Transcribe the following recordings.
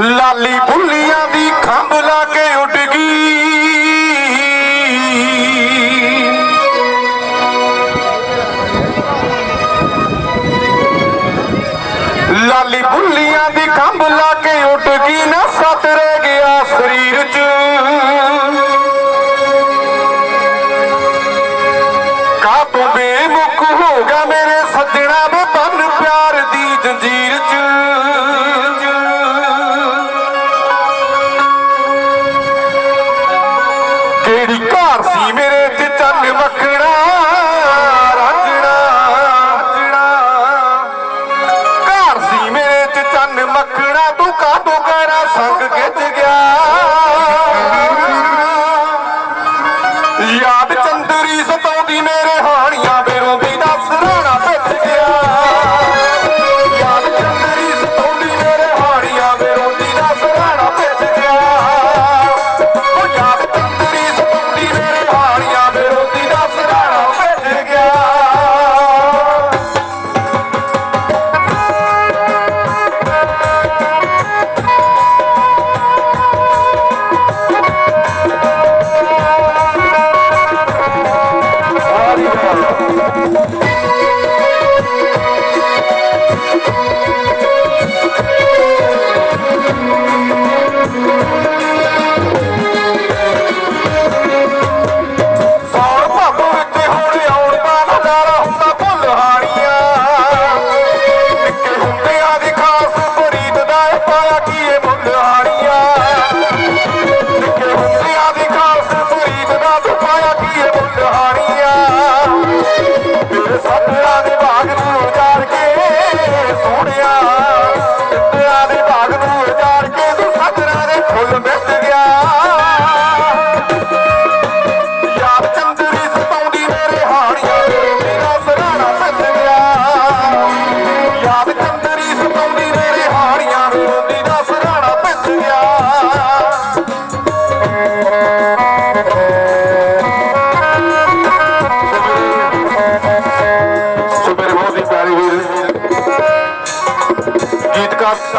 ਲਾਲੀ ਭੁੱਲੀਆਂ ਦੀ ਖੰਭ ਲਾ ਕੇ ਉੱਡ ਗਈ। ਲਾਲੀ ਭੁੱਲੀਆਂ ਦੀ ਖੰਭ ਲਾ ਕੇ ਉੱਡ ਗਈ ਨਾ ਸਤ ਰਹਿ ਗਿਆ ਸਰੀਰ 'ਚ। ਜਿਹੜੀ ਘਰ ਸੀ ਮੇਰੇ ਤੇ ਚੰਨ ਵਖੜਾ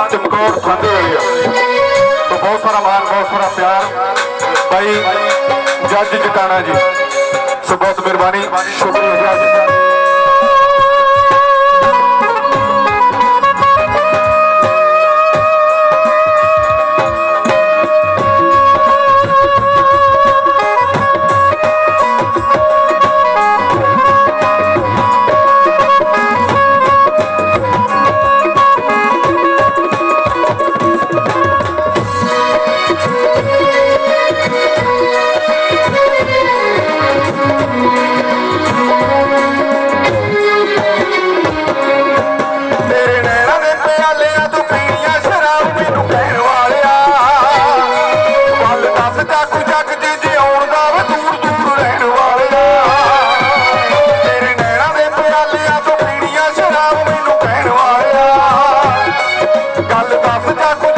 ਦਾ ਚਮਕੌਰ ਖਾਂਦੇ ਵਾਲੇ ਆ। ਤਾਂ ਬਹੁਤ ਸਾਰਾ ਮਾਨ ਬਹੁਤ ਸਾਰਾ ਪਿਆਰ। ਬਾਈ, ਜੱਜ ਜਟਾਣਾ ਜੀ, ਸੋ ਬਹੁਤ ਮਿਹਰਬਾਨੀ। ਸ਼ੁਕਰੀਆ ਜੀ।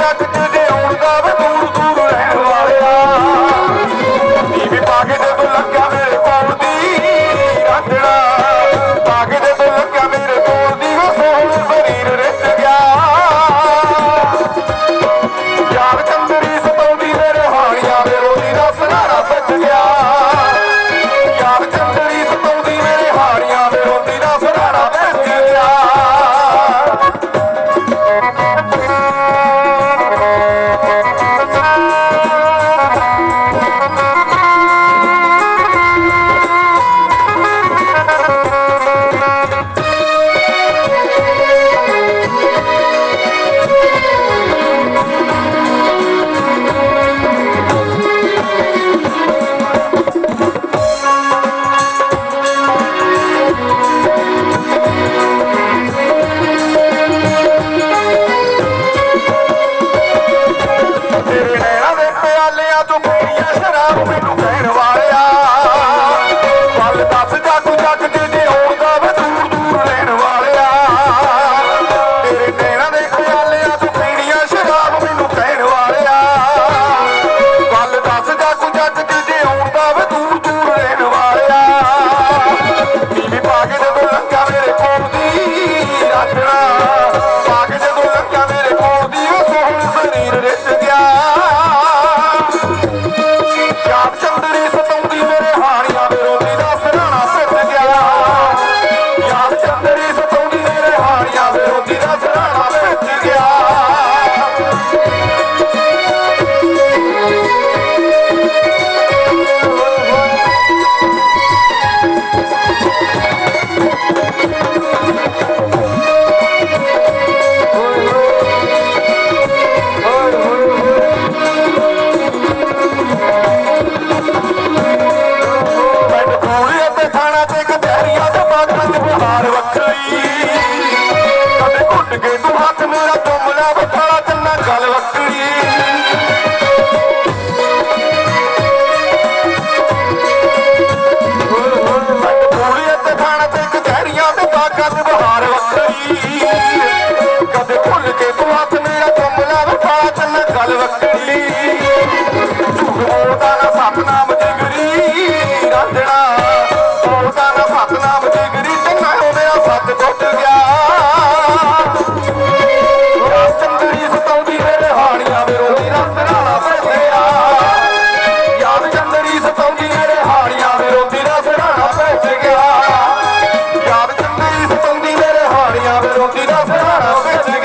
Thank you. Come on. ਉਹਦਾ ਨਾ ਸਤਨਾਮ ਜਿਗਰੀ ਰਾਂਝਣਾ ਉਹਦਾ ਨਾ ਸਤਨਾਮ ਜਿਗਰੀ ਚੰਗਾ ਹੋ ਮੇਰਾ ਸੱਤ ਟੁੱਟ ਗਿਆ ਚੰਦਰੀ ਸਤਾਉਂਦੀ ਮੇਰੇ ਹਾਣੀਆਂ ਵੇ ਰੋਈ ਰਸ ਨਾਲਾ ਪੈਸਿਆ ਯਾਦ ਚੰਦਰੀ ਸਤਾਉਂਦੀ ਮੇਰੇ ਹਾਣੀਆਂ ਵੇ ਰੋਈ ਰਸ ਨਾਲਾ ਪੈਸ ਗਿਆ ਯਾਦ ਚੰਦਰੀ ਸਤਾਉਂਦੀ ਮੇਰੇ ਹਾਣੀਆਂ ਵੇ ਰੋਈ ਰਸ ਨਾਲਾ ਪੈਸ